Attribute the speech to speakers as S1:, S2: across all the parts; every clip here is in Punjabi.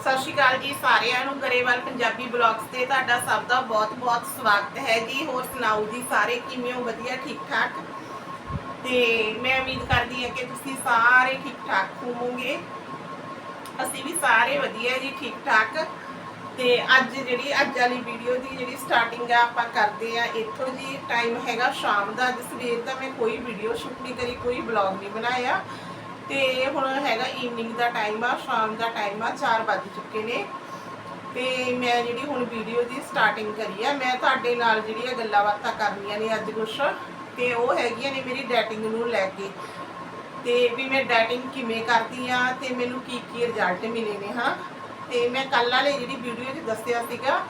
S1: ਸਤਿ ਸ਼੍ਰੀ ਅਕਾਲ ਜੀ ਸਾਰਿਆਂ ਨੂੰ ਗਰੇਵਾਲ ਪੰਜਾਬੀ ਬਲੌਗਸ ਤੇ ਤੁਹਾਡਾ ਸਭ ਦਾ ਬਹੁਤ-ਬਹੁਤ ਸਵਾਗਤ ਹੈ ਜੀ। ਹੋਰ ਸੁਣਾਓ ਜੀ ਸਾਰੇ ਕਿਵੇਂ ਹੋ? ਵਧੀਆ, ਠੀਕ ਠਾਕ? ਤੇ ਮੈਂ ਉਮੀਦ ਕਰਦੀ ਹਾਂ ਕਿ ਤੁਸੀਂ ਸਾਰੇ ਠੀਕ ਠਾਕ ਹੋਵੋਗੇ। ਅਸੀਂ ਵੀ ਸਾਰੇ ਵਧੀਆ ਜੀ, ਠੀਕ ਠਾਕ। ਤੇ ਅੱਜ ਜਿਹੜੀ, ਅੱਜ ਵਾਲੀ ਵੀਡੀਓ ਦੀ ਜਿਹੜੀ ਸਟਾਰਟਿੰਗ ਆ ਆਪਾਂ ਕਰਦੇ ਆ ਇੱਥੋਂ ਜੀ। ਟਾਈਮ ਹੈਗਾ ਸ਼ਾਮ ਦਾ, ਅੱਜ ਸਵੇਰ ਦਾ ਮੈਂ ਕੋਈ ਵੀਡੀਓ ਸ਼ੂਟ ਨਹੀਂ ਕਰੀ, ਕੋਈ ਬਲੌਗ ਨਹੀਂ ਬਣਾਇਆ। ਤੇ ਹੁਣ ਹੈਗਾ ਈਵਨਿੰਗ ਦਾ ਟਾਈਮ ਆ, ਸ਼ਾਮ ਦਾ ਟਾਈਮ ਆ 4 ਵੱਜ ਚੁੱਕੇ ਨੇ। ਤੇ ਮੈਂ ਜਿਹੜੀ ਹੁਣ ਵੀਡੀਓ ਦੀ ਸਟਾਰਟਿੰਗ ਕਰੀ ਆ, ਮੈਂ ਤੁਹਾਡੇ ਨਾਲ ਜਿਹੜੀਆਂ ਗੱਲਾਂ ਬਾਤਾਂ ਕਰਨੀਆਂ ਨੇ ਅੱਜ ਕੁਛ, ਤੇ ਉਹ ਹੈਗੀਆਂ ਨੇ ਮੇਰੀ ਡੈਟਿੰਗ ਨੂੰ ਲੈ ਕੇ। ਤੇ ਵੀ ਮੈਂ ਡੈਟਿੰਗ ਕਿਵੇਂ ਕਰਦੀ ਆ, ਤੇ ਮੈਨੂੰ ਕੀ ਕੀ ਰਿਜ਼ਲਟ ਮਿਲੇ ਨੇ, ਹਾਂ। ਤੇ ਮੈਂ ਕੱਲ ਵਾਲੇ ਜਿਹੜੀ ਵੀਡੀਓ 'ਚ ਦੱਸਿਆ ਸੀਗਾ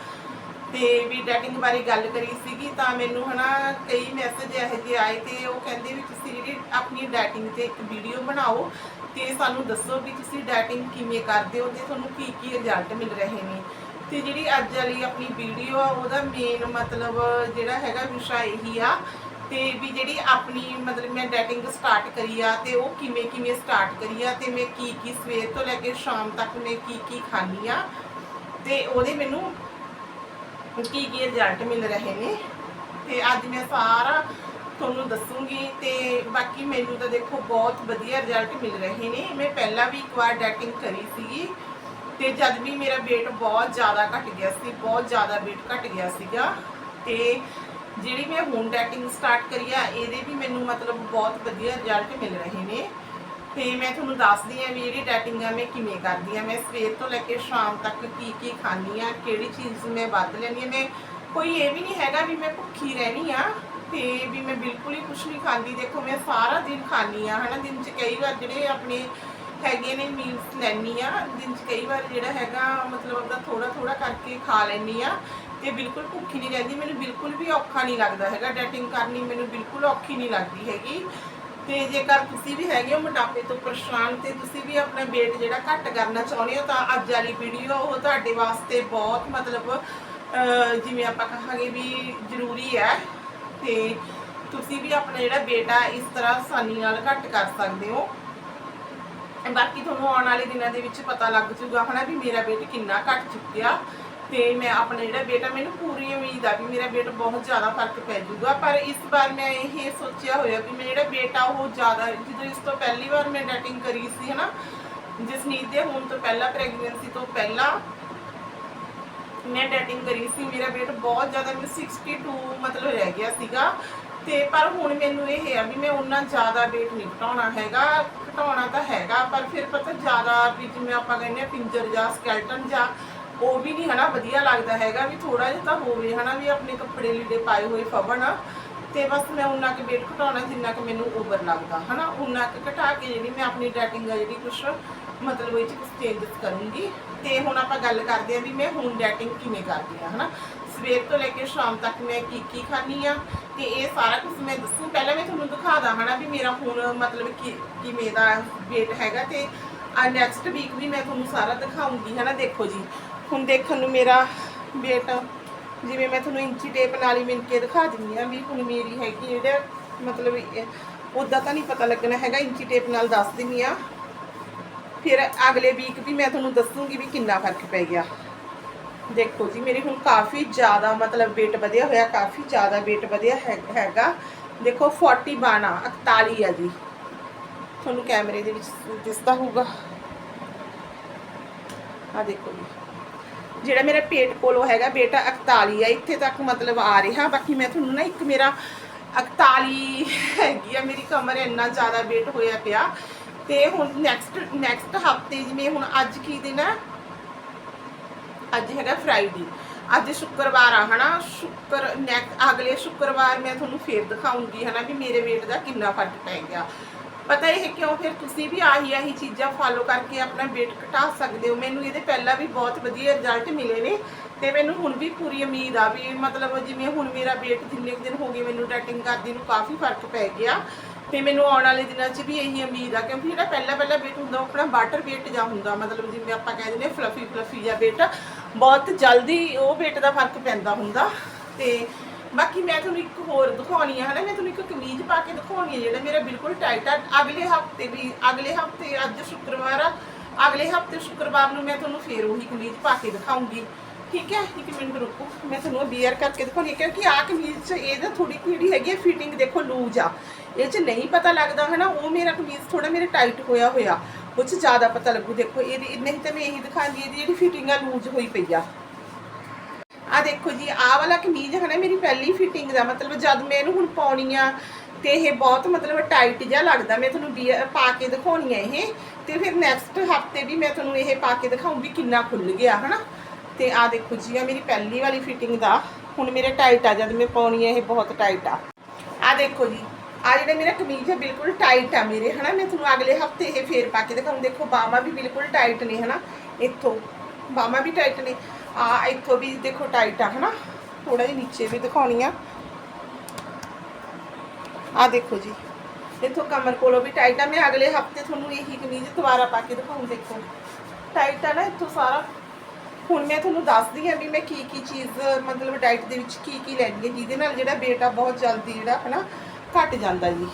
S1: ਤੇ ਵੀ ਡੈਟਿੰਗ ਬਾਰੇ ਗੱਲ ਕਰੀ ਸੀਗੀ ਤਾਂ ਮੈਨੂੰ ਹਨਾ ਕਈ ਮੈਸੇਜ ਇਹੋ ਜਿਹੇ ਆਏ ਤੇ ਉਹ ਕਹਿੰਦੇ ਵੀ ਤੁਸੀਂ ਜਿਹੜੀ ਆਪਣੀ ਡੈਟਿੰਗ ਤੇ ਇੱਕ ਵੀਡੀਓ ਬਣਾਓ ਤੇ ਸਾਨੂੰ ਦੱਸੋ ਵੀ ਤੁਸੀਂ ਡੈਟਿੰਗ ਕਿਵੇਂ ਕਰਦੇ ਹੋ ਤੇ ਤੁਹਾਨੂੰ ਕੀ ਕੀ ਰਿਜ਼ਲਟ ਮਿਲ ਰਹੇ ਨੇ। ਤੇ ਜਿਹੜੀ ਅੱਜ ਵਾਲੀ ਆਪਣੀ ਵੀਡੀਓ ਆ, ਉਹਦਾ ਮੇਨ ਮਤਲਬ ਜਿਹੜਾ ਹੈਗਾ ਵਿਸ਼ਾ ਇਹੀ ਆ ਤੇ ਵੀ ਜਿਹੜੀ ਆਪਣੀ ਮਤਲਬ ਮੈਂ ਡੈਟਿੰਗ ਸਟਾਰਟ ਕਰੀ ਆ ਤੇ ਉਹ ਕਿਵੇਂ ਕਿਵੇਂ ਸਟਾਰਟ ਕਰੀ ਆ ਤੇ ਮੈਂ ਕੀ ਕੀ ਸਵੇਰ ਤੋਂ ਲੈ ਕੇ ਸ਼ਾਮ ਤੱਕ ਮੈਂ ਕੀ ਕੀ ਖਾਣੀ ਆ। ਤੇ ਉਹਦੇ ਮੈਨੂੰ ਕੀ ਕੀ ਰਿਜ਼ਲਟ ਮਿਲ ਰਹੇ ਨੇ। ਤੇ ਅੱਜ ਮੈਂ ਸਾਰਾ ਤੁਹਾਨੂੰ ਦੱਸੂਗੀ ਤੇ ਬਾਕੀ ਮੈਨੂੰ ਤਾਂ ਦੇਖੋ ਬਹੁਤ ਵਧੀਆ ਰਿਜ਼ਲਟ ਮਿਲ ਰਹੇ ਨੇ। ਮੈਂ ਪਹਿਲਾਂ ਵੀ ਇੱਕ ਵਾਰ ਡੈਟਿੰਗ ਕਰੀ ਸੀਗੀ ਤੇ ਜਦ ਵੀ ਮੇਰਾ weight ਬਹੁਤ ਜ਼ਿਆਦਾ ਘਟ ਗਿਆ ਸੀ, ਬਹੁਤ ਜ਼ਿਆਦਾ weight ਘਟ ਗਿਆ ਸੀਗਾ ਤੇ ਜਿਹੜੀ ਮੈਂ ਹੁਣ ਡੈਟਿੰਗ ਸਟਾਰਟ ਕਰੀ ਆ, ਇਹਦੇ ਵੀ ਮੈਨੂੰ ਮਤਲਬ ਬਹੁਤ ਵਧੀਆ ਰਿਜ਼ਲਟ ਮਿਲ ਰਹੇ ਨੇ। ਤੇ ਮੈਂ ਤੁਹਾਨੂੰ ਦੱਸਦੀ ਆ ਵੀ ਜਿਹੜੀ ਡੈਟਿੰਗ ਆ ਮੈਂ ਕਿਵੇਂ ਕਰਦੀ ਆ ਮੈਂ ਸਵੇਰ ਤੋਂ ਲੈ ਕੇ ਸ਼ਾਮ ਤੱਕ ਕੀ ਕੀ ਖਾਂਦੀ ਆ ਕਿਹੜੀ ਚੀਜ਼ ਮੈਂ ਵੱਧ ਲੈਂਦੀ ਆ ਮੈਂ ਕੋਈ ਇਹ ਵੀ ਨਹੀਂ ਹੈਗਾ ਵੀ ਮੈਂ ਭੁੱਖੀ ਰਹਿਣੀ ਆ ਤੇ ਵੀ ਮੈਂ ਬਿਲਕੁਲ ਹੀ ਕੁਝ ਨਹੀਂ ਖਾਂਦੀ। ਦੇਖੋ, ਮੈਂ ਸਾਰਾ ਦਿਨ ਖਾਂਦੀ ਆ ਹਨਾ। ਦਿਨ 'ਚ ਕਈ ਵਾਰ ਜਿਹੜੇ ਆਪਣੇ ਹੈਗੇ ਨੇ ਮੀਲਸ ਲੈਣੀ ਆ ਦਿਨ 'ਚ ਕਈ ਵਾਰ ਜਿਹੜਾ ਹੈਗਾ ਮਤਲਬ ਆਪਦਾ ਥੋੜਾ ਥੋੜਾ ਕਰਕੇ ਖਾ ਲੈਣੀ ਆ ਤੇ ਬਿਲਕੁਲ ਭੁੱਖੀ ਨਹੀਂ ਰਹਿੰਦੀ। ਮੈਨੂੰ ਬਿਲਕੁਲ ਵੀ ਔਖਾ ਨਹੀਂ ਲੱਗਦਾ ਹੈਗਾ ਡੈਟਿੰਗ ਕਰਨੀ। ਮੈਨੂੰ ਬਿਲਕੁਲ ਔਖੀ ਨਹੀਂ ਲੱਗਦੀ ਹੈਗੀ। ਤੇ ਜੇਕਰ ਤੁਸੀਂ ਵੀ ਹੈਗੇ ਹੋ ਮੋਟਾਪੇ ਤੋਂ ਪਰੇਸ਼ਾਨ ਤੇ ਤੁਸੀਂ ਵੀ ਆਪਣਾ weight ਜਿਹੜਾ ਘੱਟ ਕਰਨਾ ਚਾਹੁੰਦੇ ਹੋ ਤਾਂ ਅੱਜ ਵਾਲੀ ਵੀਡੀਓ ਉਹ ਤੁਹਾਡੇ ਵਾਸਤੇ ਬਹੁਤ ਮਤਲਬ ਜਿਵੇਂ ਆਪਾਂ ਕਹਾਂਗੇ ਵੀ ਜ਼ਰੂਰੀ ਹੈ ਤੇ ਤੁਸੀਂ ਵੀ ਆਪਣਾ ਜਿਹੜਾ weight ਆ ਇਸ ਤਰ੍ਹਾਂ ਆਸਾਨੀ ਨਾਲ ਘੱਟ ਕਰ ਸਕਦੇ ਹੋ। ਬਾਕੀ ਤੁਹਾਨੂੰ ਆਉਣ ਵਾਲੇ ਦਿਨਾਂ ਦੇ ਵਿੱਚ ਪਤਾ ਲੱਗ ਜੂਗਾ ਹਨਾ ਵੀ ਮੇਰਾ weight ਕਿੰਨਾ ਘਟ ਚੁੱਕਿਆ। ਤੇ ਮੈਂ ਆਪਣਾ ਜਿਹੜਾ ਬੇਟਾ, ਮੈਨੂੰ ਪੂਰੀ ਉਮੀਦ ਆ ਵੀ ਮੇਰਾ weight ਬਹੁਤ ਜ਼ਿਆਦਾ ਫ਼ਰਕ ਪੈ ਜਾਊਗਾ। ਪਰ ਇਸ ਵਾਰ ਮੈਂ ਇਹ ਸੋਚਿਆ ਹੋਇਆ ਵੀ ਮੇਰਾ ਜਿਹੜਾ ਬੇਟਾ, ਉਹ ਜ਼ਿਆਦਾ ਜਦੋਂ ਇਸ ਤੋਂ ਪਹਿਲੀ ਵਾਰ ਮੈਂ ਡੈਟਿੰਗ ਕਰੀ ਸੀ, ਹਨਾ, ਜਸਨੀਤ ਦੇ ਹੋਣ ਤੋਂ ਪਹਿਲਾਂ ਪ੍ਰੈਗਨੈਂਸੀ ਤੋਂ ਪਹਿਲਾਂ ਮੈਂ ਡੈਟਿੰਗ ਕਰੀ ਸੀ, ਮੇਰਾ weight ਬਹੁਤ ਜ਼ਿਆਦਾ ਮੈਨੂੰ 62 ਮਤਲਬ ਰਹਿ ਗਿਆ ਸੀਗਾ। ਤੇ ਪਰ ਹੁਣ ਮੈਨੂੰ ਇਹ ਹੈ ਵੀ ਮੈਂ ਉਹਨਾਂ ਜ਼ਿਆਦਾ weight ਨਹੀਂ ਘਟਾਉਣਾ ਹੈਗਾ, ਘਟਾਉਣਾ ਤਾਂ ਹੈਗਾ, ਪਰ ਫਿਰ ਪਤਾ ਜ਼ਿਆਦਾ ਵੀ ਜਿਵੇਂ ਆਪਾਂ ਕਹਿੰਦੇ ਆ ਪਿੰਜਰ ਜਾਂ ਸਕੈਲਟਨ ਜਾਂ ਉਹ ਵੀ ਨਹੀਂ ਹਨਾ ਵਧੀਆ ਲੱਗਦਾ ਹੈਗਾ ਵੀ ਥੋੜਾ ਜਿਹਾ ਤਾਂ ਹੋਵੇ ਹਨਾ ਵੀ ਆਪਣੇ ਕੱਪੜੇ ਲੀੜੇ ਪਾਏ ਹੋਏ ਫਵਣ ਤੇ ਬਸ ਮੈਂ ਉਹਨਾਂ ਕੇ weight ਘਟਾਉਣਾ ਜਿੰਨਾ ਕਿ ਮੈਨੂੰ ਓਵਰ ਲੱਗਦਾ ਹਨਾ ਉਹਨਾਂ ਕੁ ਘਟਾ ਕੇ ਜਿਹੜੀ ਮੈਂ ਆਪਣੀ ਡੈਟਿੰਗ ਆ ਜਿਹੜੀ ਕੁਛ ਮਤਲਬ ਇਹ ਚ ਕੁਝ ਚੇਂਜਸ ਕਰੂੰਗੀ ਤੇ ਹੁਣ ਆਪਾਂ ਗੱਲ ਕਰਦੇ ਆ ਵੀ ਮੈਂ ਹੁਣ ਡੈਟਿੰਗ ਕਿਵੇਂ ਕਰਦੀ ਆ ਹਨਾ। ਸਵੇਰ ਤੋਂ ਲੈ ਕੇ ਸ਼ਾਮ ਤੱਕ ਮੈਂ ਕੀ ਕੀ ਖਾਣੀ ਆ ਤੇ ਇਹ ਸਾਰਾ ਕੁਝ ਮੈਂ ਦੱਸੂ। ਪਹਿਲਾਂ ਮੈਂ ਤੁਹਾਨੂੰ ਦਿਖਾਦਾ ਹਨਾ ਵੀ ਮੇਰਾ ਹੁਣ ਮਤਲਬ ਕਿ ਕਿਵੇਂ ਦਾ weight ਹੈਗਾ ਤੇ ਨੈਕਸਟ ਵੀਕ ਵੀ ਮੈਂ ਤੁਹਾਨੂੰ ਸਾਰਾ ਦਿਖਾਉਂਗੀ ਹਨਾ। ਦੇਖੋ ਜੀ ਹੁਣ ਦੇਖਣ ਨੂੰ ਮੇਰਾ ਵੇਟ ਜਿਵੇਂ ਮੈਂ ਤੁਹਾਨੂੰ ਇੰਚੀ ਟੇਪ ਨਾਲ ਹੀ ਮਿਲ ਕੇ ਦਿਖਾ ਦਿੰਦੀ ਆ ਵੀ ਹੁਣ ਮੇਰੀ ਹੈਗੀ ਜਿਹੜਾ ਮਤਲਬ ਉਦਾਂ ਤਾਂ ਨਹੀਂ ਪਤਾ ਲੱਗਣਾ ਹੈਗਾ, ਇੰਚੀ ਟੇਪ ਨਾਲ ਦੱਸ ਦਿੰਦੀ ਆ ਫਿਰ ਅਗਲੇ ਵੀਕ ਵੀ ਮੈਂ ਤੁਹਾਨੂੰ ਦੱਸੂਗੀ ਵੀ ਕਿੰਨਾ ਫ਼ਰਕ ਪੈ ਗਿਆ। ਦੇਖੋ ਜੀ, ਮੇਰੇ ਹੁਣ ਕਾਫੀ ਜ਼ਿਆਦਾ ਮਤਲਬ weight ਵਧਿਆ ਹੋਇਆ, ਕਾਫੀ ਜ਼ਿਆਦਾ weight ਵਧਿਆ ਹੈ- ਹੈਗਾ। ਦੇਖੋ 40 ਬਾਣਾ 41 ਆ ਜੀ। ਤੁਹਾਨੂੰ ਕੈਮਰੇ ਦੇ ਵਿੱਚ ਦਿਸਦਾ ਹੋਊਗਾ। ਆ ਦੇਖੋ ਜੀ। ਜਿਹੜਾ ਮੇਰਾ ਪੇਟ ਕੋਲੋਂ ਹੈਗਾ, ਬੇਟਾ 41 ਆ, ਇੱਥੇ ਤੱਕ ਮਤਲਬ ਆ ਰਿਹਾ। ਬਾਕੀ ਮੈਂ ਤੁਹਾਨੂੰ ਨਾ ਇੱਕ ਮੇਰਾ 41 ਹੈਗੀ ਆ, ਮੇਰੀ ਕਮਰ ਇੰਨਾ ਜ਼ਿਆਦਾ ਵੇਟ ਹੋਇਆ ਪਿਆ। ਤੇ ਹੁਣ ਨੈਕਸਟ ਨੈਕਸਟ ਹਫ਼ਤੇ ਜਿਵੇਂ ਹੁਣ ਅੱਜ ਕੀ ਦਿਨ ਹੈ ਅੱਜ ਹੈਗਾ ਫਰਾਈਡੇ ਅੱਜ ਸ਼ੁੱਕਰਵਾਰ ਆ, ਹਨਾ? ਸ਼ੁੱਕਰ ਨੈਕ ਅਗਲੇ ਸ਼ੁੱਕਰਵਾਰ ਮੈਂ ਤੁਹਾਨੂੰ ਫੇਰ ਦਿਖਾਉਂਗੀ, ਹਨਾ, ਵੀ ਮੇਰੇ weight ਦਾ ਕਿੰਨਾ ਫ਼ਰਕ ਪੈ ਗਿਆ। ਪਤਾ ਇਹ ਕਿਉਂ ਫਿਰ ਤੁਸੀਂ ਵੀ ਆਹੀ ਆਹੀ ਚੀਜ਼ਾਂ ਫਾਲੋ ਕਰਕੇ ਆਪਣਾ weight ਘਟਾ ਸਕਦੇ ਹੋ। ਮੈਨੂੰ ਇਹਦੇ ਪਹਿਲਾਂ ਵੀ ਬਹੁਤ ਵਧੀਆ ਰਿਜ਼ਲਟ ਮਿਲੇ ਨੇ ਤੇ ਮੈਨੂੰ ਹੁਣ ਵੀ ਪੂਰੀ ਉਮੀਦ ਆ ਵੀ ਮਤਲਬ ਜਿਵੇਂ ਹੁਣ ਮੇਰਾ weight ਜਿੰਨੇ ਕੁ ਦਿਨ ਹੋ ਗਏ ਮੈਨੂੰ ਡੈਟਿੰਗ ਕਰਦੀ ਨੂੰ ਕਾਫੀ ਫ਼ਰਕ ਪੈ ਗਿਆ। ਤੇ ਮੈਨੂੰ ਆਉਣ ਵਾਲੇ ਦਿਨਾਂ 'ਚ ਵੀ ਇਹੀ ਉਮੀਦ ਆ ਕਿਉਂਕਿ ਜਿਹੜਾ ਪਹਿਲਾ ਪਹਿਲਾ weight ਹੁੰਦਾ ਉਹ ਆਪਣਾ ਵਾਟਰ weight ਜਾਂ ਹੁੰਦਾ। ਮਤਲਬ ਜਿਵੇਂ ਆਪਾਂ ਕਹਿੰਦੇ ਨੇ ਫਲਫੀ ਫਲਫੀ ਜਾਂ weight, ਬਹੁਤ ਜਲਦੀ ਉਹ weight ਦਾ ਫ਼ਰਕ ਪੈਂਦਾ ਹੁੰਦਾ। ਤੇ ਬਾਕੀ ਮੈਂ ਤੁਹਾਨੂੰ ਇੱਕ ਹੋਰ ਦਿਖਾਉਣੀ ਆ, ਹਨਾ? ਮੈਂ ਤੁਹਾਨੂੰ ਇੱਕ ਕਮੀਜ਼ ਪਾ ਕੇ ਦਿਖਾਉਣੀ ਆ ਜਿਹੜਾ ਮੇਰਾ ਬਿਲਕੁਲ ਟਾਈਟ ਆ। ਅਗਲੇ ਹਫ਼ਤੇ ਵੀ, ਅਗਲੇ ਹਫ਼ਤੇ ਅੱਜ ਸ਼ੁੱਕਰਵਾਰ ਆ। ਅਗਲੇ ਹਫ਼ਤੇ ਸ਼ੁੱਕਰਵਾਰ ਨੂੰ ਮੈਂ ਤੁਹਾਨੂੰ ਫੇਰ ਉਹੀ ਕਮੀਜ਼ ਪਾ ਕੇ ਦਿਖਾਉਂਗੀ। ਠੀਕ ਹੈ? ਇੱਕ ਮਿੰਟ ਰੁਕੋ। ਮੈਂ ਤੁਹਾਨੂੰ ਬੀਅਰ ਕਰਕੇ ਦਿਖਾਉਣੀ ਕਿਉਂਕਿ ਆਹ ਕਮੀਜ਼ 'ਚ ਇਹਦਾ ਥੋੜੀ ਜਿਹੜੀ ਹੈਗੀ ਫਿਟਿੰਗ ਦੇਖੋ ਲੂਜ ਆ। ਇਹ 'ਚ ਨਹੀਂ ਪਤਾ ਲੱਗਦਾ ਹੈ ਨਾ ਉਹ ਮੇਰਾ ਕਮੀਜ਼ ਥੋੜਾ ਮੇਰੇ ਟਾਈਟ ਹੋਇਆ ਹੋਇਆ। ਉਹ ਜ਼ਿਆਦਾ ਪਤਾ ਲੱਗੂ, ਦੇਖੋ, ਇਹਦੀ, ਨਹੀਂ ਤਾਂ ਮੈਂ ਇਹੀ ਦਿਖਾਉਂਦੀ, ਇਹਦੀ ਜਿਹੜੀ ਫਿਟਿੰਗ ਆ ਲੂਜ ਹੋਈ ਪਈ ਆ। ਆ ਦੇਖੋ ਜੀ, ਆਹ ਵਾਲਾ ਕਮੀਜ਼ ਹੈ ਨਾ ਮੇਰੀ ਪਹਿਲੀ ਫਿਟਿੰਗ ਦਾ, ਮਤਲਬ ਜਦ ਮੈਂ ਇਹਨੂੰ ਹੁਣ ਪਾਉਣੀ ਆ ਤੇ ਇਹ ਬਹੁਤ ਮਤਲਬ ਟਾਈਟ ਜਿਹਾ ਲੱਗਦਾ, ਮੈਂ ਤੁਹਾਨੂੰ ਬੀ- ਪਾ ਕੇ ਦਿਖਾਉਣੀ ਆ ਇਹ ਤੇ ਫਿਰ ਨੈਕਸਟ ਹਫ਼ਤੇ ਵੀ ਮੈਂ ਤੁਹਾਨੂੰ ਇਹ ਪਾ ਕੇ ਦਿਖਾਉਂ ਕਿੰਨਾ ਖੁੱਲ ਗਿਆ, ਹਨਾ। ਤੇ ਆ ਦੇਖੋ ਜੀ ਆ ਮੇਰੀ ਪਹਿਲੀ ਵਾਲੀ ਫਿਟਿੰਗ ਦਾ, ਹੁਣ ਮੇਰੇ ਟਾਈਟ ਆ, ਜਦ ਮੈਂ ਪਾਉਣੀ ਆ ਇਹ ਬਹੁਤ ਟਾਈਟ ਆ। ਆ ਦੇਖੋ ਜੀ ਆ ਜਿਹੜਾ ਮੇਰਾ ਕਮੀਜ਼ ਹੈ ਬਿਲਕੁਲ ਟਾਈਟ ਆ ਮੇਰੇ, ਹਨਾ। ਮੈਂ ਤੁਹਾਨੂੰ ਅਗਲੇ ਹਫ਼ਤੇ ਇਹ ਫੇਰ ਪਾ ਕੇ ਦਿਖਾਉਂ ਦੇਖੋ, ਬਾਹਾਂ ਵੀ ਬਿਲਕੁਲ ਟਾਈਟ ਨੇ, ਹਨਾ। ਇੱਥੋਂ ਬਾਹਾਂ ਵੀ ਟਾਈਟ ਨੇ। ਆ ਇੱਥੋਂ ਵੀ ਦੇਖੋ ਟਾਈਟ ਆ, ਹਨਾ? ਥੋੜਾ ਜਿਹਾ ਨੀਚੇ ਵੀ ਦਿਖਾਉਣੀ ਆ। ਆ ਦੇਖੋ ਜੀ। ਇੱਥੋਂ ਕਮਰ ਕੋਲੋਂ ਵੀ ਟਾਈਟ ਆ। ਮੈਂ ਅਗਲੇ ਹਫ਼ਤੇ ਤੁਹਾਨੂੰ ਇਹੀ ਕਮੀਜ਼ ਦੁਬਾਰਾ ਪਾ ਕੇ ਦਿਖਾਉਂ ਦੇਖੋ। ਟਾਈਟ ਆ ਨਾ ਇੱਥੋਂ ਸਾਰਾ। ਹੁਣ ਮੈਂ ਤੁਹਾਨੂੰ ਦੱਸਦੀ ਹਾਂ ਵੀ ਮੈਂ ਕੀ ਕੀ ਚੀਜ਼, ਮਤਲਬ ਡਾਈਟ ਦੇ ਵਿੱਚ ਕੀ ਕੀ ਲੈਣੀ ਹੈ ਜਿਹਦੇ ਨਾਲ ਜਿਹੜਾ weight ਆ ਬਹੁਤ ਜਲਦੀ ਜਿਹੜਾ, ਹਨਾ, ਘਟ ਜਾਂਦਾ ਜੀ।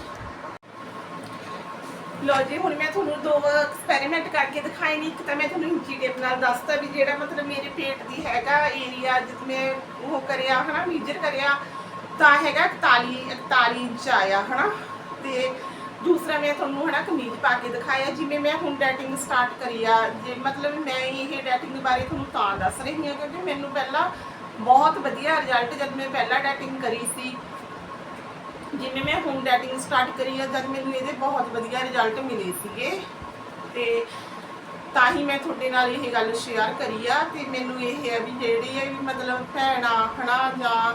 S1: ਲਓ ਜੀ, ਹੁਣ ਮੈਂ ਤੁਹਾਨੂੰ ਦੋ ਐਕਸਪੈਰੀਮੈਂਟ ਕਰਕੇ ਦਿਖਾਏ ਨੇ ਇੱਕ ਤਾਂ ਮੈਂ ਤੁਹਾਨੂੰ ਇੰਚੀ ਟੇਪ ਨਾਲ ਦੱਸਤਾ ਵੀ ਜਿਹੜਾ ਮਤਲਬ ਮੇਰੇ ਪੇਟ ਦੀ ਹੈਗਾ ਏਰੀਆ ਜਿਸ ਮੈਂ ਉਹ ਕਰਿਆ, ਹਨਾ ਮੇਜਰ ਕਰਿਆ, ਤਾਂ ਹੈਗਾ 41 41 ਇੰਚ ਆਇਆ, ਹਨਾ। ਤੇ ਦੂਸਰਾ ਮੈਂ ਤੁਹਾਨੂੰ, ਹਨਾ, ਕਮੀਜ਼ ਪਾ ਕੇ ਦਿਖਾਇਆ, ਜਿਵੇਂ ਮੈਂ ਹੁਣ ਡੈਟਿੰਗ ਸਟਾਰਟ ਕਰੀ ਆ, ਜੇ ਮਤਲਬ ਮੈਂ ਇਹ ਡੈਟਿੰਗ ਬਾਰੇ ਤੁਹਾਨੂੰ ਤਾਂ ਦੱਸ ਰਹੀ ਹਾਂ, ਕਿਉਂਕਿ ਮੈਨੂੰ ਪਹਿਲਾਂ ਬਹੁਤ ਵਧੀਆ ਰਿਜ਼ਲਟ ਜਦ ਮੈਂ ਪਹਿਲਾਂ ਡੈਟਿੰਗ ਕਰੀ ਸੀ। ਜਿਵੇਂ ਮੈਂ ਹੋਮ ਡੈਟਿੰਗ ਸਟਾਰਟ ਕਰੀ ਆ, ਜਦ ਮੈਨੂੰ ਇਹਦੇ ਬਹੁਤ ਵਧੀਆ ਰਿਜ਼ਲਟ ਮਿਲੇ ਸੀਗੇ। ਤੇ ਤਾਂ ਹੀ ਮੈਂ ਤੁਹਾਡੇ ਨਾਲ ਇਹ ਗੱਲ ਸ਼ੇਅਰ ਕਰੀ ਆ ਤੇ ਮੈਨੂੰ ਇਹ ਹੈ ਵੀ ਜਿਹੜੀ ਹੈ ਵੀ ਮਤਲਬ ਭੈਣਾ ਹਨਾ ਜਾਂ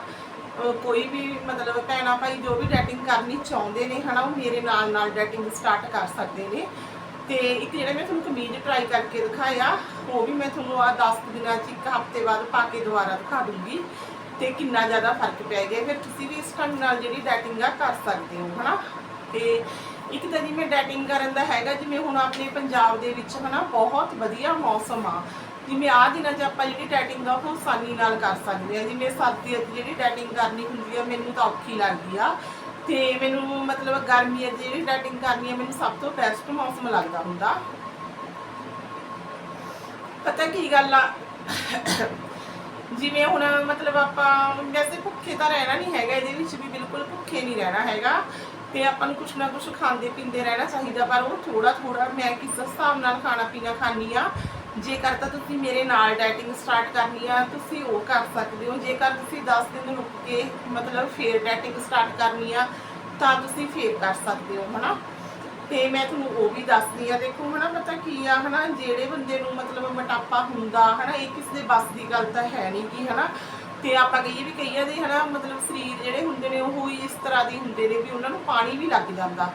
S1: ਕੋਈ ਵੀ ਮਤਲਬ ਭੈਣਾ ਭਾਈ ਜੋ ਵੀ ਡੈਟਿੰਗ ਕਰਨੀ ਚਾਹੁੰਦੇ ਨੇ, ਹਨਾ, ਉਹ ਮੇਰੇ ਨਾਲ ਨਾਲ ਡੈਟਿੰਗ ਸਟਾਰਟ ਕਰ ਸਕਦੇ ਨੇ। ਤੇ ਇੱਕ ਜਿਹੜਾ ਮੈਂ ਤੁਹਾਨੂੰ ਕਮੀਜ਼ ਟਰਾਈ ਕਰਕੇ ਦਿਖਾਇਆ, ਉਹ ਵੀ ਮੈਂ ਤੁਹਾਨੂੰ ਆ 10 ਦਿਨਾਂ ਚ ਇੱਕ ਹਫ਼ਤੇ ਬਾਅਦ ਪਾ ਕੇ ਦੁਬਾਰਾ ਦਿਖਾ ਦੂੰਗੀ। ਤੇ ਕਿੰਨਾ ਜ਼ਿਆਦਾ ਫ਼ਰਕ ਪੈ ਗਿਆ ਫਿਰ ਤੁਸੀਂ ਵੀ ਇਸ ਢੰਗ ਨਾਲ ਜਿਹੜੀ ਡੈਟਿੰਗ ਆ ਕਰ ਸਕਦੇ ਹੋ, ਹਨਾ? ਤੇ ਇੱਕ ਤਾਂ ਜਿਵੇਂ ਡੈਟਿੰਗ ਕਰਨ ਦਾ ਹੈਗਾ, ਜਿਵੇਂ ਹੁਣ ਆਪਣੇ ਪੰਜਾਬ ਦੇ ਵਿੱਚ, ਹਨਾ, ਬਹੁਤ ਵਧੀਆ ਮੌਸਮ ਆ। ਜਿਵੇਂ ਆਹ ਦਿਨਾਂ 'ਚ ਆਪਾਂ ਜਿਹੜੀ ਡੈਟਿੰਗ ਆ, ਉਹ ਆਸਾਨੀ ਨਾਲ ਕਰ ਸਕਦੇ ਆ। ਜਿਵੇਂ ਸਰਦੀਆਂ 'ਚ ਜਿਹੜੀ ਡੈਟਿੰਗ ਕਰਨੀ ਹੁੰਦੀ ਆ, ਮੈਨੂੰ ਤਾਂ ਔਖੀ ਲੱਗਦੀ ਆ। ਤੇ ਮੈਨੂੰ ਮਤਲਬ ਗਰਮੀਆਂ 'ਚ ਜਿਹੜੀ ਡੈਟਿੰਗ ਕਰਨੀ ਆ, ਮੈਨੂੰ ਸਭ ਤੋਂ ਬੈਸਟ ਮੌਸਮ ਲੱਗਦਾ ਹੁੰਦਾ। ਪਤਾ ਕੀ ਗੱਲ ਆ? ਜਿਵੇਂ ਹੁਣ ਮਤਲਬ ਆਪਾਂ ਵੈਸੇ ਭੁੱਖੇ ਤਾਂ ਰਹਿਣਾ ਨਹੀਂ ਹੈਗਾ, ਇਹਦੇ ਵਿੱਚ ਵੀ ਬਿਲਕੁਲ ਭੁੱਖੇ ਨਹੀਂ ਰਹਿਣਾ ਹੈਗਾ। ਤੇ ਆਪਾਂ ਨੂੰ ਕੁਛ ਨਾ ਕੁਛ ਖਾਂਦੇ ਪੀਂਦੇ ਰਹਿਣਾ ਚਾਹੀਦਾ, ਪਰ ਉਹ ਥੋੜਾ ਥੋੜਾ ਮੈਂ ਕਿਸ ਹਿਸਾਬ ਨਾਲ ਖਾਣਾ ਪੀਣਾ ਖਾਂਦੀ ਆ ਜੇਕਰ ਤਾਂ ਤੁਸੀਂ ਮੇਰੇ ਨਾਲ ਡਾਈਟਿੰਗ ਸਟਾਰਟ ਕਰਨੀ ਆ, ਤੁਸੀਂ ਉਹ ਕਰ ਸਕਦੇ ਹੋ। ਜੇਕਰ ਤੁਸੀਂ 10 ਦਿਨ ਰੁਕ ਕੇ ਮਤਲਬ ਫੇਰ ਡਾਈਟਿੰਗ ਸਟਾਰਟ ਕਰਨੀ ਆ, ਤਾਂ ਤੁਸੀਂ ਫੇਰ ਕਰ ਸਕਦੇ ਹੋ, ਹਨਾ? ਤੇ ਮੈਂ ਤੁਹਾਨੂੰ ਉਹ ਵੀ ਦੱਸਦੀ ਆ ਦੇਖੋ ਹਨਾ, ਪਤਾ ਕੀ ਆ, ਹਨਾ, ਜਿਹੜੇ ਬੰਦੇ ਨੂੰ ਮਤਲਬ ਮੋਟਾਪਾ ਹੁੰਦਾ, ਹਨਾ, ਇਹ ਕਿਸੇ ਦੇ ਬਸ ਦੀ ਗੱਲ ਤਾਂ ਹੈ ਨਹੀਂ ਕੀ ਹਨਾ। ਤੇ ਆਪਾਂ ਕਹੀਏ ਵੀ ਕਈਆਂ ਦੇ, ਹਨਾ, ਮਤਲਬ ਸਰੀਰ ਜਿਹੜੇ ਹੁੰਦੇ ਨੇ, ਉਹ ਹੀ ਇਸ ਤਰ੍ਹਾਂ ਦੇ ਹੁੰਦੇ ਨੇ ਵੀ ਉਹਨਾਂ ਨੂੰ ਪਾਣੀ ਵੀ ਲੱਗ ਜਾਂਦਾ।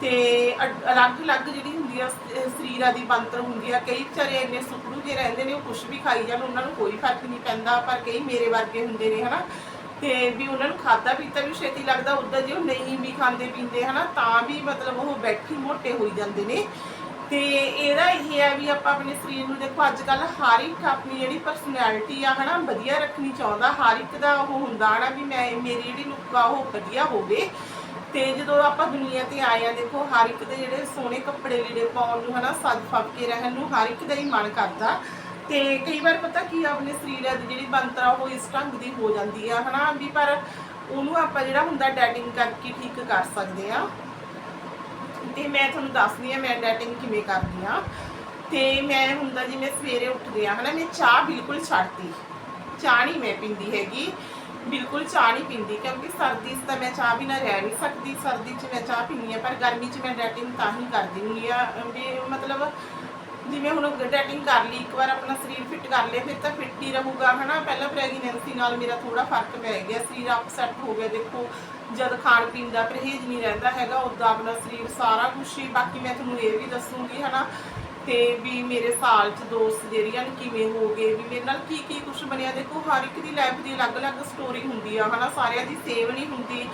S1: ਤੇ ਅਲੱਗ-ਅਲੱਗ ਜਿਹੜੀ ਹੁੰਦੀ ਆ ਸ- ਸਰੀਰਾਂ ਦੀ ਬੰਤਰ ਹੁੰਦੀ ਆ, ਕਈ ਵਿਚਾਰੇ ਇੰਨੇ ਸੁਪੜੂ ਜਿਹੇ ਰਹਿੰਦੇ ਨੇ, ਉਹ ਕੁਝ ਵੀ ਖਾਈ ਜਾਣ, ਉਹਨਾਂ ਨੂੰ ਕੋਈ ਫ਼ਰਕ ਨਹੀਂ ਪੈਂਦਾ, ਪਰ ਕਈ ਮੇਰੇ ਵਰਗੇ ਹੁੰਦੇ ਨੇ, ਹਨਾ। ਤੇ ਵੀ ਉਹਨਾਂ ਨੂੰ ਖਾਦਾ ਪੀਤਾ ਵੀ ਛੇਤੀ ਲੱਗਦਾ, ਉਦਾਂ ਜੇ ਉਹ ਨਹੀਂ ਵੀ ਖਾਂਦੇ ਪੀਂਦੇ, ਹਨਾ, ਤਾਂ ਵੀ ਮਤਲਬ ਉਹ ਬੈਠੀ ਮੋਟੇ ਹੋਈ ਜਾਂਦੇ ਨੇ। ਤੇ ਇਹਦਾ ਇਹ ਹੈ ਵੀ ਆਪਾਂ ਆਪਣੇ ਸਰੀਰ ਨੂੰ ਦੇਖੋ ਅੱਜ ਕੱਲ ਹਰ ਇੱਕ ਆਪਣੀ ਜਿਹੜੀ ਪਰਸਨੈਲਿਟੀ ਆ, ਹਨਾ, ਵਧੀਆ ਰੱਖਣੀ ਚਾਹੁੰਦਾ, ਹਰ ਇੱਕ ਦਾ ਉਹ ਹੁੰਦਾ, ਹਨਾ, ਵੀ ਮੈਂ, ਮੇਰੀ ਜਿਹੜੀ ਲੁੱਕ ਆ, ਉਹ ਵਧੀਆ ਹੋਵੇ। ਤੇ ਜਦੋਂ ਆਪਾਂ ਦੁਨੀਆ ਤੇ ਆਏ ਆ, ਦੇਖੋ, ਹਰ ਇੱਕ ਦੇ ਜਿਹੜੇ ਸੋਹਣੇ ਕੱਪੜੇ ਲੀੜੇ ਪਾਉਣ ਨੂੰ, ਹਨਾ ਸੱਜ ਫੱਬ ਕੇ ਰਹਿਣ ਨੂੰ ਹਰ ਇੱਕ ਦਾ ਹੀ ਮਨ ਕਰਦਾ। ਤੇ ਕਈ ਵਾਰ ਪਤਾ ਕੀ ਆ, ਆਪਣੇ ਸਰੀਰ ਦੀ ਜਿਹੜੀ ਬੰਤਰਾ ਉਹ ਇਸ ਢੰਗ ਦੀ ਹੋ ਜਾਂਦੀ ਆ ਹਨਾ? ਵੀ ਪਰ ਉਹਨੂੰ ਆਪਾਂ ਜਿਹੜਾ ਹੁੰਦਾ ਡੈਟਿੰਗ ਕਰਕੇ ਠੀਕ ਕਰ ਸਕਦੇ ਆ। ਤੇ ਮੈਂ ਤੁਹਾਨੂੰ ਦੱਸਦੀ ਆ ਮੈਂ ਡੈਟਿੰਗ ਕਿਵੇਂ ਕਰਦੀ ਆ। ਤੇ ਮੈਂ ਹੁੰਦਾ ਜਿਵੇਂ ਸਵੇਰੇ ਉੱਠਦੇ ਆ ਹਨਾ? ਮੈਂ ਚਾਹ ਬਿਲਕੁਲ ਛੱਡਦੀ। ਚਾਹ ਨਹੀਂ ਮੈਂ ਪੀਂਦੀ ਹੈਗੀ। ਬਿਲਕੁਲ ਚਾਹ ਨਹੀਂ ਪੀਂਦੀ ਕਿਉਂਕਿ ਸਰਦੀ 'ਚ ਤਾਂ ਮੈਂ ਚਾਹ ਬਿਨਾਂ ਰਹਿ ਨਹੀਂ ਸਕਦੀ। ਸਰਦੀ 'ਚ ਮੈਂ ਚਾਹ ਪੀਂਦੀ ਆ ਪਰ ਗਰਮੀ 'ਚ ਮੈਂ ਡੈਟਿੰਗ ਤਾਂ ਹੀ ਕਰਦੀ ਹੁੰਦੀ ਆ। ਵੀ ਮਤਲਬ ਜਿਵੇਂ ਹੁਣ ਡੈਟਿੰਗ ਕਰ ਲਈ, ਇੱਕ ਵਾਰ ਆਪਣਾ ਸਰੀਰ ਫਿੱਟ ਕਰ ਲਿਆ ਫਿਰ ਤਾਂ ਫਿੱਟ ਹੀ ਰਹੂਗਾ, ਹਨਾ? ਪਹਿਲਾਂ ਪ੍ਰੈਗਨੈਂਸੀ ਨਾਲ ਮੇਰਾ ਥੋੜਾ ਫ਼ਰਕ ਪੈ ਗਿਆ, ਸਰੀਰ ਅਪਸੈਟ ਹੋ ਗਿਆ, ਦੇਖੋ, ਜਦ ਖਾਣ ਪੀਣ ਦਾ ਪਰਹੇਜ਼ ਨਹੀਂ ਰਹਿੰਦਾ ਹੈਗਾ ਉਦਾਂ ਆਪਣਾ ਸਰੀਰ ਸਾਰਾ ਕੁਛ ਹੀ। ਬਾਕੀ ਮੈਂ ਤੁਹਾਨੂੰ ਇਹ ਵੀ ਦੱਸੂਗੀ, ਹਨਾ, ਤੇ ਵੀ ਮੇਰੇ ਸਾਲ ਚ ਦੋਸਤ ਜਿਹੜੀਆਂ ਨੇ, ਕਿਵੇਂ ਹੋ ਗਏ, ਵੀ ਮੇਰੇ ਨਾਲ ਕੀ ਕੀ ਕੁਝ ਬਣਿਆ। ਦੇਖੋ, ਹਰ ਇੱਕ ਦੀ ਲਾਈਫ ਦੀ ਅਲੱਗ-ਅਲੱਗ ਸਟੋਰੀ ਹੁੰਦੀ ਆ, ਹਨਾ? ਸਾਰਿਆਂ ਦੀ ਸੇਮ ਨਹੀਂ ਹੁੰਦੀ।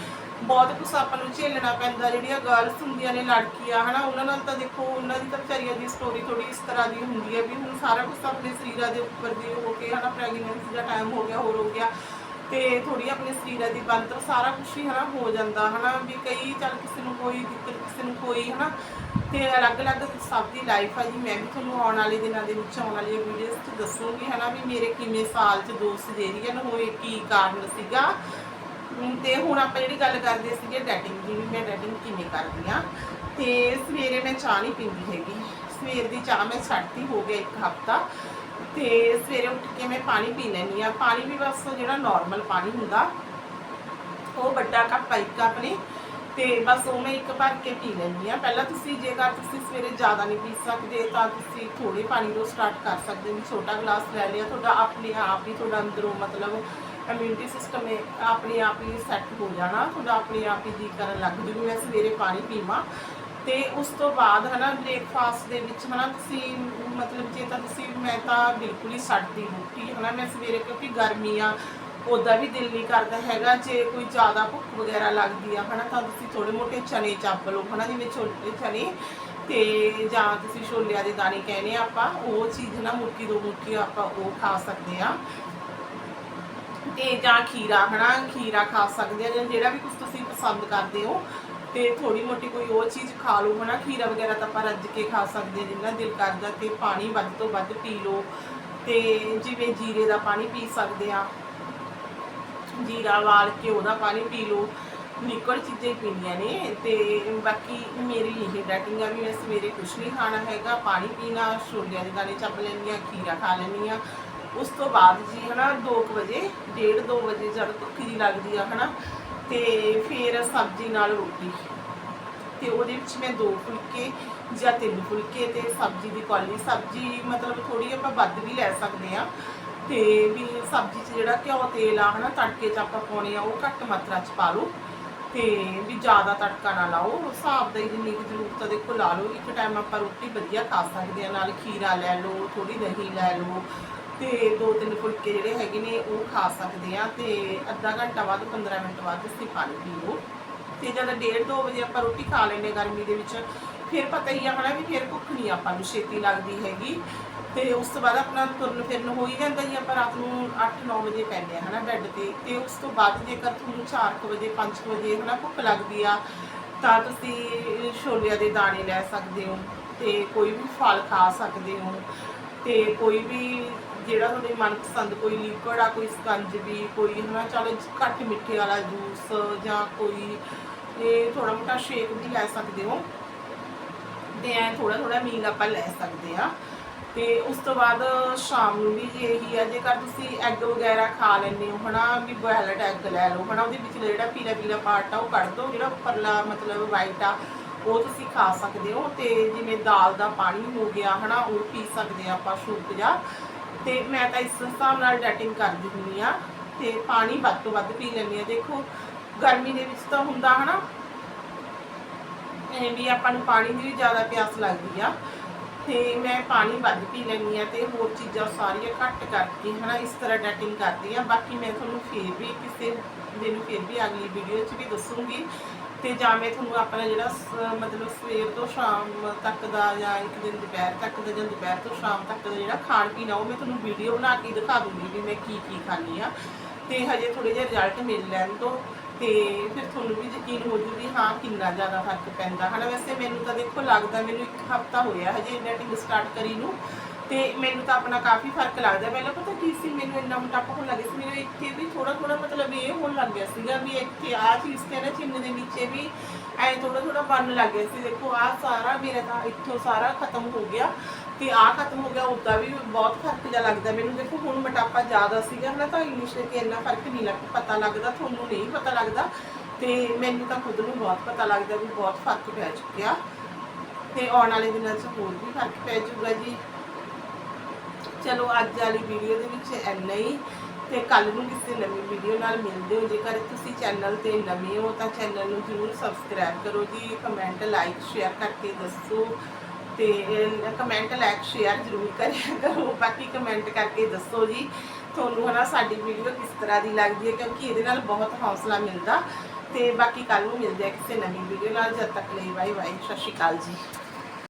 S1: ਬਹੁਤ ਕੁਝ ਆਪਾਂ ਨੂੰ ਝੇਲਣਾ ਪੈਂਦਾ, ਜਿਹੜੀਆਂ ਗਰਲਸ ਹੁੰਦੀਆਂ ਨੇ ਲੜਕੀਆਂ, ਹਨਾ, ਉਹਨਾਂ ਨਾਲ ਤਾਂ ਦੇਖੋ, ਉਹਨਾਂ ਦੀ ਤਾਂ ਵਿਚਾਰੀਆਂ ਦੀ ਸਟੋਰੀ ਥੋੜੀ ਇਸ ਤਰ੍ਹਾਂ ਦੀ ਹੁੰਦੀ ਹੈ ਵੀ ਹੁਣ ਸਾਰਾ ਕੁਝ ਆਪਣੇ ਸਰੀਰਾਂ ਦੇ ਉੱਪਰ ਦੀ ਹੋ ਕੇ, ਹਨਾ ਪ੍ਰੈਗਨੈਂਸੀ ਦਾ ਟਾਈਮ ਹੋ ਗਿਆ, ਹੋਰ ਹੋ ਗਿਆ, ਤੇ ਥੋੜੀ ਆਪਣੇ ਸਰੀਰਾਂ ਦੀ ਬਣਤਰ ਸਾਰਾ ਕੁਝ ਹੀ, ਹਨਾ, ਹੋ ਜਾਂਦਾ, ਹਨਾ, ਵੀ ਕਈ ਚੱਲ ਕਿਸੇ ਨੂੰ ਕੋਈ ਦਿੱਕਤ, ਕਿਸੇ ਨੂੰ ਕੋਈ, ਹਨਾ, ਤੇ ਅਲੱਗ-ਅਲੱਗ ਸਭ ਦੀ ਲਾਈਫ ਆ ਜੀ। ਮੈਂ ਵੀ ਤੁਹਾਨੂੰ ਆਉਣ ਵਾਲੇ ਦਿਨਾਂ ਦੇ ਵਿੱਚ ਆਉਣ ਵਾਲੀਆਂ ਵੀਡੀਓਜ਼ 'ਚ ਦੱਸੂਗੀ, ਹਨਾ, ਵੀ ਮੇਰੇ ਕਿਵੇਂ ਸਾਲ 'ਚ ਦੋਸਤ ਦੋ ਸਜੇਰੀਅਨ ਹੋਏ ਕੀ ਕਾਰਨ ਸੀਗਾ ਤੇ ਹੁਣ ਆਪਾਂ ਜਿਹੜੀ ਗੱਲ ਕਰਦੇ ਸੀਗੇ ਡੈਟਿੰਗ ਦੀ ਵੀ ਮੈਂ ਡੈਟਿੰਗ ਕਿਵੇਂ ਕਰਦੀ ਆ, ਤੇ ਸਵੇਰੇ ਮੈਂ ਚਾਹ ਨਹੀਂ ਪੀਂਦੀ ਹੈਗੀ। ਸਵੇਰ ਦੀ ਚਾਹ ਮੈਂ ਛੱਡਤੀ ਹੋ ਗਿਆ ਇੱਕ ਹਫਤਾ, ਤੇ ਸਵੇਰੇ ਉੱਠ ਕੇ ਮੈਂ ਪਾਣੀ ਪੀ ਲੈਂਦੀ ਆ। ਪਾਣੀ ਵੀ ਬਸ ਜਿਹੜਾ ਨਾਰਮਲ ਪਾਣੀ ਹੁੰਦਾ, ਉਹ ਵੱਡਾ ਕੱਪ ਆ, ਇੱਕ ਆਪਣੇ ਤੇ ਬਸ ਉਹ ਮੈਂ ਇੱਕ ਭਰ ਕੇ ਪੀ ਲੈਂਦੀ ਆ। ਪਹਿਲਾਂ ਤੁਸੀਂ ਜੇਕਰ ਤੁਸੀਂ ਸਵੇਰੇ ਜ਼ਿਆਦਾ ਨਹੀਂ ਪੀ ਸਕਦੇ, ਤਾਂ ਤੁਸੀਂ ਥੋੜੇ ਪਾਣੀ ਤੋਂ ਸਟਾਰਟ ਕਰ ਸਕਦੇ ਹੋ। ਵੀ ਛੋਟਾ ਗਲਾਸ ਲੈ ਲਿਆ, ਤੁਹਾਡਾ ਆਪਣੇ ਆਪ ਹੀ, ਤੁਹਾਡਾ ਅੰਦਰੋਂ ਮਤਲਬ ਇਮਿਊਨਿਟੀ ਸਿਸਟਮ ਹੈ ਆਪਣੇ ਆਪ ਹੀ ਸੈੱਟ ਹੋ ਜਾਣਾ, ਤੁਹਾਡਾ ਆਪਣੇ ਆਪ ਹੀ ਜੀ ਕਰਨ ਲੱਗ ਜੂ ਮੈਂ ਸਵੇਰੇ ਪਾਣੀ ਪੀਵਾਂ। ਤੇ ਉਸ ਤੋਂ ਬਾਅਦ ਹਨਾ ਬ੍ਰੇਕਫਾਸਟ ਦੇ ਵਿੱਚ ਹਨਾ, ਤੁਸੀਂ ਮਤਲਬ ਜੇ ਤਾਂ ਤੁਸੀਂ, ਮੈਂ ਤਾਂ ਬਿਲਕੁਲ ਹੀ ਛੱਡਦੀ ਰੋਟੀ ਹਨਾ, ਮੈਂ ਸਵੇਰੇ ਕਿਉਂਕਿ ਗਰਮੀ ਆ, ਉਹਦਾ ਵੀ ਦਿਲ ਨਹੀਂ ਕਰਦਾ ਹੈਗਾ, ਜੇ ਕੋਈ ਜ਼ਿਆਦਾ ਭੁੱਖ ਵਗੈਰਾ ਲੱਗਦੀ ਆ, ਹਨਾ, ਤਾਂ ਤੁਸੀਂ ਥੋੜੇ ਮੋਟੇ ਚਨੇ ਚੱਪ ਲਓ, ਹਨਾ, ਜਿਵੇਂ ਛੋਟੇ ਚਨੇ, ਤੇ ਜਾਂ ਤੁਸੀਂ ਛੋਲਿਆਂ ਦੇ ਦਾਣੇ ਕਹਿੰਦੇ ਆਪਾਂ, ਉਹ ਚੀਜ਼ ਨਾ ਮੁੱਠੀ ਦੋ ਮੁੱਠੀ ਆਪਾਂ ਉਹ ਖਾ ਸਕਦੇ ਆ। ਤੇ ਜਾਂ ਖੀਰਾ, ਹਨਾ? ਖੀਰਾ ਖਾ ਸਕਦੇ ਆ ਜਾਂ ਜਿਹੜਾ ਵੀ ਕੁਝ ਤੁਸੀਂ ਪਸੰਦ ਕਰਦੇ ਹੋ। ਤੇ ਥੋੜੀ ਮੋਟੀ ਕੋਈ ਉਹ ਚੀਜ਼ ਖਾ ਲਓ, ਹਨਾ? ਖੀਰਾ ਵਗੈਰਾ ਤਾਂ ਆਪਾਂ ਰੱਜ ਕੇ ਖਾ ਸਕਦੇ ਆ ਜਿੰਨਾ ਦਿਲ ਕਰਦਾ ਤੇ ਪਾਣੀ ਵੱਧ ਤੋਂ ਵੱਧ ਪੀ ਲਓ। ਤੇ ਜਿਵੇਂ ਜੀਰੇ ਦਾ ਪਾਣੀ ਪੀ ਸਕਦੇ ਆ ਜੀਰਾ ਵਾਲ ਕੇ ਉਹਦਾ ਪਾਣੀ ਪੀ ਲਓ। ਲਿਕਵਿਡ ਚੀਜ਼ਾਂ ਹੀ ਪੀਣੀਆਂ ਨੇ। ਤੇ ਬਾਕੀ ਮੇਰੀ ਇਹ ਡਾਈਟਿੰਗ ਆ ਵੀ ਮੈਂ ਸਵੇਰੇ ਕੁਝ ਨਹੀਂ ਖਾਣਾ ਹੈਗਾ। ਪਾਣੀ ਪੀਣਾ, ਛੋਲਿਆਂ ਦੇ ਦਾਣੇ ਚੱਪ ਲੈਂਦੀ ਹਾਂ, ਖੀਰਾ ਖਾ ਲੈਂਦੀ ਹਾਂ। ਉਸ ਤੋਂ ਬਾਅਦ ਜੀ, ਹਨਾ 2 ਵਜੇ 1:30 2 ਵਜੇ ਜਦ ਭੁੱਖ ਜੀ ਲੱਗਦੀ ਆ, ਹਨਾ, ਤੇ ਫਿਰ ਸਬਜ਼ੀ ਨਾਲ ਰੋਟੀ। ਤੇ ਉਹਦੇ ਵਿੱਚ ਮੈਂ ਦੋ ਫੁਲਕੇ ਜਾਂ ਤਿੰਨ ਫੁਲਕੇ ਤੇ ਸਬਜ਼ੀ ਦੀ ਕੌਲੀ। ਸਬਜ਼ੀ ਮਤਲਬ ਥੋੜੀ ਆਪਾਂ ਵੱਧ ਵੀ ਲੈ ਸਕਦੇ ਆ। ਤੇ ਵੀ ਸਬਜ਼ੀ 'ਚ ਜਿਹੜਾ ਘਿਓ ਤੇਲ ਆ, ਹਨਾ, ਤੜਕੇ 'ਚ ਆਪਾਂ ਪਾਉਣੇ ਆ, ਉਹ ਘੱਟ ਮਾਤਰਾ 'ਚ ਪਾ ਲਓ। ਤੇ ਵੀ ਜ਼ਿਆਦਾ ਤੜਕਾ ਨਾ ਲਾਓ। ਹਿਸਾਬ ਦਾ ਹੀ ਜਿੰਨੀ ਕੁ ਜ਼ਰੂਰਤ ਆ, ਦੇਖੋ, ਲਾ ਲਓ। ਇੱਕ ਟਾਈਮ ਆਪਾਂ ਰੋਟੀ ਵਧੀਆ ਖਾ ਸਕਦੇ ਆ, ਨਾਲ ਖੀਰਾ ਲੈ ਲਓ ਥੋੜੀ ਦਹੀਂ ਲੈ ਲਓ ਤੇ ਦੋ ਤਿੰਨ ਫੁਲਕੇ ਜਿਹੜੇ ਹੈਗੇ ਨੇ ਉਹ ਖਾ ਸਕਦੇ ਆ ਤੇ ਅੱਧਾ ਘੰਟਾ ਬਾਅਦ 15 ਮਿੰਟ ਬਾਅਦ ਤੁਸੀਂ ਪਾਣੀ ਪੀ ਲਓ। ਤੇ ਜਦ 1:30 2 ਵਜੇ ਆਪਾਂ ਰੋਟੀ ਖਾ ਲੈਂਦੇ ਗਰਮੀ ਦੇ ਵਿੱਚ, ਫਿਰ ਪਤਾ ਹੀ ਆ ਹਨਾ ਵੀ ਫਿਰ ਭੁੱਖ ਨਹੀਂ ਆਪਾਂ ਨੂੰ ਛੇਤੀ ਲੱਗਦੀ ਹੈਗੀ। ਤੇ ਉਸ ਤੋਂ ਬਾਅਦ ਆਪਣਾ ਤੁਰਨ ਫਿਰਨ ਹੋ ਹੀ ਜਾਂਦਾ ਜੀ, ਆਪਾਂ ਰਾਤ ਨੂੰ 8-9 ਵਜੇ ਪੈਂਦੇ ਆ ਹਨਾ ਬੈੱਡ ਤੇ। ਤੇ ਉਸ ਤੋਂ ਬਾਅਦ ਜੇਕਰ ਤੁਹਾਨੂੰ 4 ਵਜੇ 5 ਵਜੇ ਹਨਾ ਭੁੱਖ ਲੱਗਦੀ ਆ, ਤਾਂ ਤੁਸੀਂ ਛੋਲਿਆਂ ਦੇ ਦਾਣੇ ਲੈ ਸਕਦੇ ਹੋ ਤੇ ਕੋਈ ਵੀ ਫਲ ਖਾ ਸਕਦੇ ਹੋ ਤੇ ਕੋਈ ਵੀ ਜਿਹੜਾ ਤੁਹਾਡੇ ਮਨਪਸੰਦ ਕੋਈ ਲਿਕਵਿਡ ਆ, ਕੋਈ ਸਕੰਜਵੀ ਕੋਈ ਹਨਾ, ਚਲੋ ਘੱਟ ਮਿੱਠੇ ਵਾਲਾ ਜੂਸ ਜਾਂ ਕੋਈ ਇਹ ਥੋੜਾ ਮੋਟਾ ਸ਼ੇਕ ਵੀ ਲੈ ਸਕਦੇ ਹੋ। ਤੇ ਐ ਥੋੜਾ ਥੋੜਾ ਮੀਲ ਆਪਾਂ ਲੈ ਸਕਦੇ ਆ। ਤੇ ਉਸ ਤੋਂ ਬਾਅਦ ਸ਼ਾਮ ਨੂੰ ਵੀ ਇਹੀ ਆ, ਜੇਕਰ ਤੁਸੀਂ ਐਗ ਵਗੈਰਾ ਖਾ ਲੈਂਦੇ ਹੋ, ਹਨਾ, ਵੀ ਬੋਇਲਡ ਐਗ ਲੈ ਲਓ, ਹਨਾ, ਉਹਦੇ ਵਿੱਚ ਜਿਹੜਾ ਪੀਲਾ ਪੀਲਾ ਪਾਰਟ ਆ, ਉਹ ਕੱਢ ਦਿਓ ਜਿਹੜਾ ਉੱਪਰਲਾ ਮਤਲਬ ਵਾਈਟ ਆ, ਉਹ ਤੁਸੀਂ ਖਾ ਸਕਦੇ ਹੋ। ਤੇ ਜਿਵੇਂ ਦਾਲ ਦਾ ਪਾਣੀ ਹੋ ਗਿਆ, ਹਨਾ, ਉਹ ਪੀ ਸਕਦੇ ਆ ਆਪਾਂ ਸ਼ੂਪ ਜਾਂ ਤੇ ਮੈਂ ਤਾਂ ਇਸ ਹਿਸਾਬ ਨਾਲ ਡੈਟਿੰਗ ਕਰਦੀ ਹੁੰਦੀ ਆ ਤੇ ਪਾਣੀ ਵੱਧ ਤੋਂ ਵੱਧ ਪੀ ਲੈਂਦੀ ਆ ਦੇਖੋ, ਗਰਮੀ ਦੇ ਵਿੱਚ ਤਾਂ ਹੁੰਦਾ ਹਨਾ ਇਹ ਵੀ ਆਪਾਂ ਨੂੰ ਪਾਣੀ ਦੀ ਵੀ ਜ਼ਿਆਦਾ ਪਿਆਸ ਲੱਗਦੀ ਆ। ਤੇ ਮੈਂ ਪਾਣੀ ਵੱਧ ਪੀ ਲੈਂਦੀ ਆ ਤੇ ਹੋਰ ਚੀਜ਼ਾਂ ਸਾਰੀਆਂ ਘੱਟ ਕਰਕੇ ਹਨਾ, ਇਸ ਤਰ੍ਹਾਂ ਡੈਟਿੰਗ ਕਰਦੀ ਆ ਬਾਕੀ ਮੈਂ ਤੁਹਾਨੂੰ ਫੇਰ ਵੀ ਕਿਸੇ ਦਿਨ ਫੇਰ ਵੀ ਅਗਲੀ ਵੀਡੀਓ 'ਚ ਵੀ ਦੱਸੂਗੀ ਤੇ ਜਾਂ ਮੈਂ ਤੁਹਾਨੂੰ ਆਪਣਾ ਜਿਹੜਾ ਸ- ਮਤਲਬ ਸਵੇਰ ਤੋਂ ਸ਼ਾਮ ਤੱਕ ਦਾ ਜਾਂ ਇੱਕ ਦਿਨ ਦੁਪਹਿਰ ਤੱਕ ਦਾ ਜਾਂ ਦੁਪਹਿਰ ਤੋਂ ਸ਼ਾਮ ਤੱਕ ਦਾ ਜਿਹੜਾ ਖਾਣ ਪੀਣ ਆ, ਉਹ ਮੈਂ ਤੁਹਾਨੂੰ ਵੀਡੀਓ ਬਣਾ ਕੇ ਦਿਖਾ ਦੂੰਗੀ ਵੀ ਮੈਂ ਕੀ ਕੀ ਖਾਂਦੀ ਆ। ਤੇ ਹਜੇ ਥੋੜੇ ਜਿਹਾ ਰਿਜ਼ਲਟ ਮਿਲ ਲੈਣ ਤੋਂ ਤੇ ਫਿਰ ਤੁਹਾਨੂੰ ਵੀ ਯਕੀਨ ਹੋ ਜੂ ਵੀ ਹਾਂ, ਕਿੰਨਾ ਜ਼ਿਆਦਾ ਫ਼ਰਕ ਪੈਂਦਾ। ਹਨਾ, ਵੈਸੇ ਮੈਨੂੰ ਤਾਂ ਦੇਖੋ ਲੱਗਦਾ ਮੈਨੂੰ ਇੱਕ ਹਫਤਾ ਹੋਇਆ, ਹਜੇ ਡੈਟਿੰਗ ਸਟਾਰਟ ਕਰੀ ਨੂੰ। ਤੇ ਮੈਨੂੰ ਤਾਂ ਆਪਣਾ ਕਾਫੀ ਫ਼ਰਕ ਲੱਗਦਾ। ਪਹਿਲਾਂ ਪਤਾ ਕੀ ਸੀ, ਮੈਨੂੰ ਇੰਨਾ ਮੋਟਾਪਾ ਹੋਣ ਲੱਗਾ ਸੀ। ਮੈਨੂੰ ਇੱਥੇ ਵੀ ਥੋੜਾ ਥੋੜਾ ਮਤਲਬ ਇਹ ਹੋਣ ਲੱਗ ਗਿਆ ਸੀਗਾ ਵੀ ਇੱਥੇ ਆ ਚੀਜ਼ ਤੇ ਨਾ ਚਿੰਨ ਦੇ ਨੀਚੇ ਵੀ ਐ ਥੋੜਾ ਥੋੜਾ ਬਣਨ ਲੱਗ ਗਿਆ ਸੀ। ਦੇਖੋ ਆ ਸਾਰਾ ਮੇਰਾ ਤਾਂ ਇੱਥੋਂ ਸਾਰਾ ਖਤਮ ਹੋ ਗਿਆ ਤੇ ਆ ਖਤਮ ਹੋ ਗਿਆ, ਉਦਾਂ ਵੀ ਬਹੁਤ ਫ਼ਰਕ ਜਿਹਾ ਲੱਗਦਾ। ਮੈਨੂੰ ਦੇਖੋ, ਹੁਣ ਮੋਟਾਪਾ ਜ਼ਿਆਦਾ ਸੀਗਾ। ਨਾ ਤਾਂ ਇੰਗਲਿਸ਼ ਤੇ ਇੰਨਾ ਫ਼ਰਕ ਨਹੀਂ ਲੱਗ, ਪਤਾ ਲੱਗਦਾ, ਤੁਹਾਨੂੰ ਨਹੀਂ ਪਤਾ ਲੱਗਦਾ। ਤੇ ਮੈਨੂੰ ਤਾਂ ਖੁਦ ਨੂੰ ਬਹੁਤ ਪਤਾ ਲੱਗਦਾ ਵੀ ਬਹੁਤ ਫ਼ਰਕ ਪੈ ਚੁੱਕਿਆ। ਤੇ ਆਉਣ ਵਾਲੇ ਦਿਨਾਂ 'ਚ ਹੋਰ ਵੀ ਫ਼ਰਕ ਪੈ ਜਾਊਗਾ ਜੀ। ਚਲੋ ਅੱਜ ਵਾਲੀ ਵੀਡੀਓ ਦੇ ਵਿੱਚ ਇੰਨਾ ਹੀ। ਤੇ ਕੱਲ ਨੂੰ ਕਿਸੇ ਨਵੀਂ ਵੀਡੀਓ ਨਾਲ ਮਿਲਦੇ ਹੋ। ਜੇਕਰ ਤੁਸੀਂ ਚੈਨਲ ਤੇ ਨਵੇਂ ਹੋ, ਤਾਂ ਚੈਨਲ ਨੂੰ ਜ਼ਰੂਰ ਸਬਸਕ੍ਰਾਈਬ ਕਰੋ ਜੀ। ਕਮੈਂਟ ਲਾਈਕ ਸ਼ੇਅਰ ਕਰਕੇ ਦੱਸੋ। ਤੇ ਕਮੈਂਟ ਲਾਈਕ ਸ਼ੇਅਰ ਜ਼ਰੂਰ ਕਰਿਆ ਕਰੋ। ਬਾਕੀ ਕਮੈਂਟ ਕਰਕੇ ਦੱਸੋ ਜੀ। ਤੁਹਾਨੂੰ ਹਨਾ ਸਾਡੀ ਵੀਡੀਓ ਕਿਸ ਤਰ੍ਹਾਂ ਦੀ ਲੱਗਦੀ ਹੈ, ਕਿਉਂਕਿ ਇਹਦੇ ਨਾਲ ਬਹੁਤ ਹੌਸਲਾ ਮਿਲਦਾ। ਤੇ ਬਾਕੀ ਕੱਲ ਨੂੰ ਮਿਲਦੇ ਆ ਕਿਸੇ ਨਵੀਂ ਵੀਡੀਓ ਨਾਲ। ਜਦ ਤੱਕ ਲਈ ਬਾਏ ਬਾਏ। ਸਤਿ ਸ਼੍ਰੀ ਅਕਾਲ ਜੀ।